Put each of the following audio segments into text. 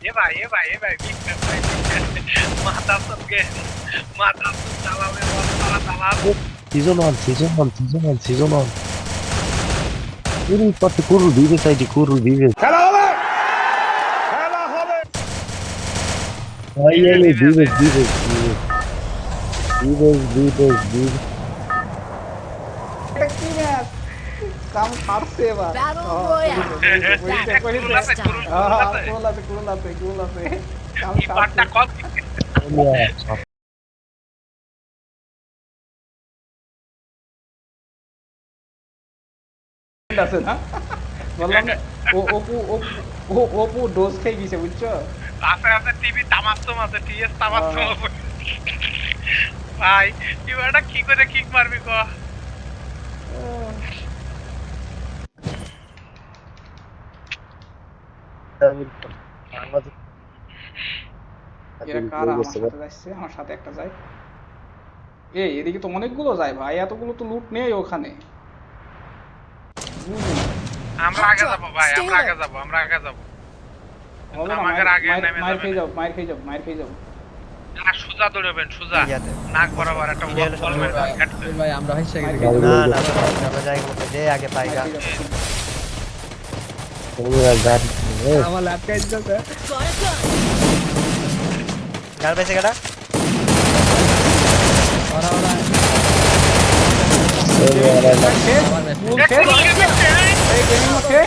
Eva, Eva, Eva, vai matar essa guerra, matar tudo, tá lá, o negócio tá lá, tá lá. Season 1, Season 1, Season 1, Season 1. Ele empata Curro Vives, sai de Curro Vives. Cala, Robert! Cala, Robert! Aí ele, Vives, Vives, Vives. Vives, Vives, Vives. কুরুল আছে, কুরুল আছে, কুরুল আছে। কাম এই পাটটা আছে না? বললাম ও Apu Apu dose খেয়ে গেছে বুঝছ? আছে আছে টিভি তামাস্তম আছে টিএস তামাস্তম আছে ভাই এবারটা কি করে কিক মারবি ক এরা কারা আমার সাথে যাচ্ছে আমার সাথে একটা যায়। এই এদিকে তো অনেকগুলো যায় ভাই এতগুলো তো লুট নেই ওখানে। আমরা আগে যাব ভাই আমরা আগে যাব আমরা আগে যাব। আমাদের আগে নেমে মায়ের খেয়ে যাও মায়ের খেয়ে যাও মায়ের খেয়ে যাও। না সোজা দৌড়বেন সোজা। নাক বরাবর একটা ইডিয়ালে বল মেরে ভাই আমরা হাসি গেছি। না না আমরা যাই যে আগে পাইগা। আমার ল্যাপটপ দিতেছে Got a gun. গাল পেছে কেডা ওরা ওরা এই আরে না খেয়ে, আমার best ফুল এ, খেয়ে, কুরুল গেছে, এই গেমিং খেয়ে।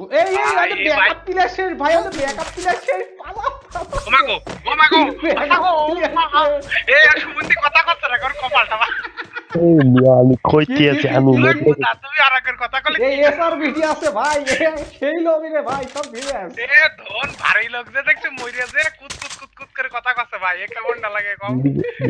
এই, এই, আমাদের ভাই। শেষ, ভাই, আমাদের backup player শেষ, পালা, পালা। ওমাগো ওমাগো ওমাগো এ আর সুমন্দি কথা করছ না কর কপালটা এই কইতে আছি আমি তুমি আর আগের কথা কইলে এই SR ভিডিও আছে ভাই, সেই লবি রে ভাই, সব ভিডিও আছে। এ ধন ভারী লোক যে দেখছে মইরে যে কুত কুত কুত কুত করে কথা কছে ভাই এ কেমন না লাগে কম